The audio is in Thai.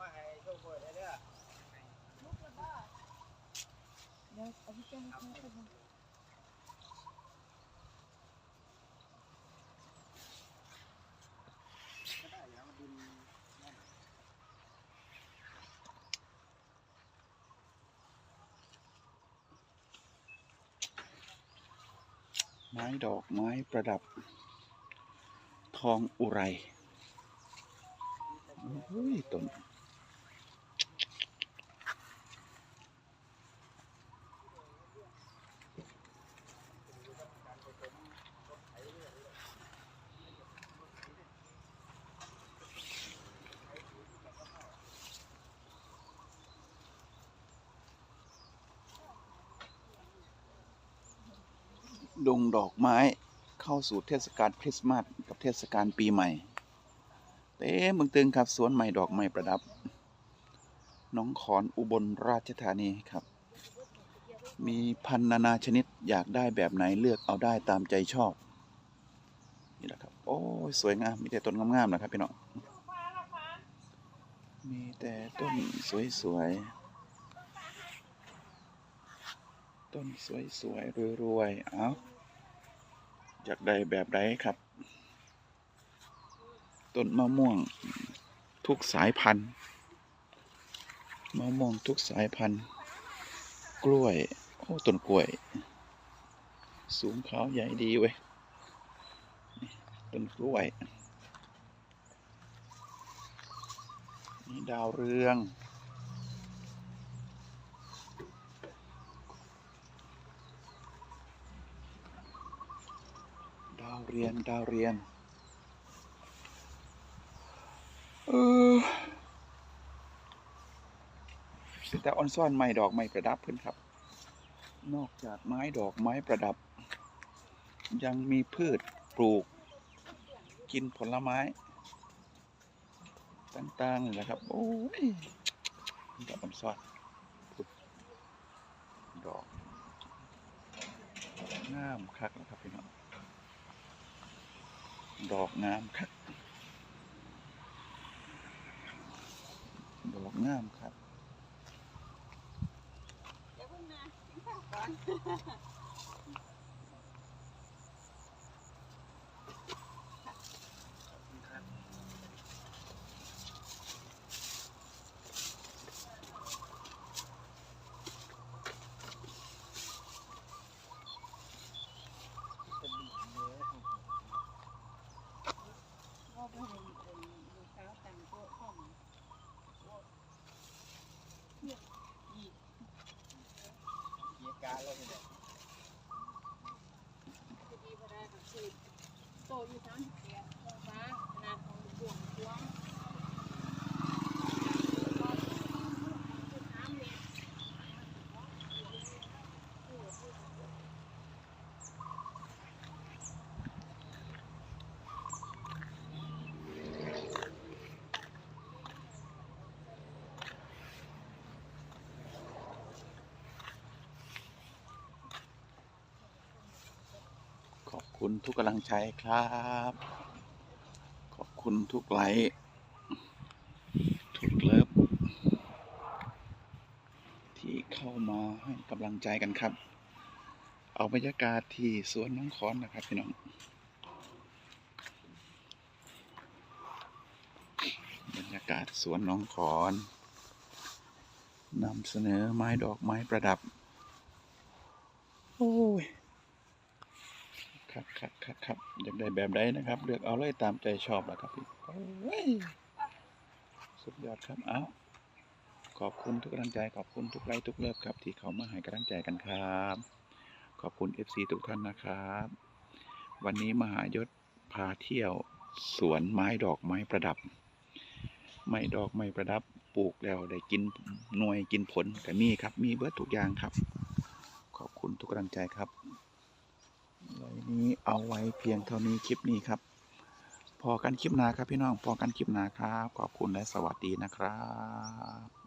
มาให้โชคเปิดได้เด้อเดี๋ยวเอาพี่แก้วให้เขาไปดูก็ได้แล้วมันดึงไม้ดอกไม้ประดับ ทองอุไร โอ้ยต้น ดงดอกไม้เข้าสู่เทศกาลคริสต์มาสกับเทศกาลปีใหม่เต้เมืองตึงครับสวนใหม่ดอกไม้ประดับ น้องขอนอุบลราชธานีครับ มีพันนานาชนิดอยากได้แบบไหนเลือกเอาได้ตามใจชอบ นี่แหละครับ โอ้สวยงามมีแต่ต้นงามๆนะครับพี่น้องมีแต่ต้นสวยๆ ต้นสวยๆรวยๆเอาอยากได้แบบใดครับ ต้นมะม่วงทุกสายพันธุ์มะม่วงทุกสายพันธุ์ กล้วย โอ้ต้นกล้วย สูงขาวใหญ่ดีเว้ยต้นกล้วยนี่ดาวเรืองาวเรียน ดาวเรียน เออแต่ออนซ่อนไม้ดอกไม้ประดับเพื่อนครับ นอกจากไม้ดอกไม้ประดับ ยังมีพืชปลูก กินผลไม้ ต่างๆนี่แหละครับ โอ้ยดอกออนซ่อนดดอกงามคักนะครับพี่น้อง ดอกงามครับ ดอกงามครับ เดี๋ยวเพิ่งนะกินข้าวก่อนดินเนื้อ ว่าไปเห็นเป็นลูกสาวแต่งโต๊ะข้อมเนี่ยอีก เกียร์การแล้วนี่แหละ จะดีพอได้กับคือ โตอยู่สามสิบเอ็ดองศาขนาดของบวงกว้างสามเมตร ขอบ คุณทุกกำลังใจครับ ขอบคุณทุกไลค์ทุกเลิฟที่เข้ามาให้กำลังใจกันครับ เอาบรรยากาศที่สวนน้องคอนนะครับพี่น้องบรรยากาศสวนน้องขอนนำเสนอไม้ดอกไม้ประดับ โอ้ย ครับครับครับครับอยากได้แบบใดนะครับ เลือกเอาเลยตามใจชอบแล้วครับพี่สุดยอดครับเอาขอบคุณทุกกำลังใจขอบคุณทุกไลค์ทุกเลิฟครับ ที่เขามาให้กำลังใจกันครับ ขอบคุณ FC ทุกท่านนะครับ วันนี้มหายศพาเที่ยว สวนไม้ดอกไม้ประดับ ไม้ดอกไม้ประดับปลูกแล้วได้กินหน่วยกินผลก็มีครับ มีเบิดทุกอย่างครับ ขอบคุณทุกกำลังใจครับ นี้เอาไว้เพียงเท่านี้คลิปนี้ครับ พอกันคลิปหน้าครับพี่น้อง พอกันคลิปหน้าครับ ขอบคุณและสวัสดีนะครับ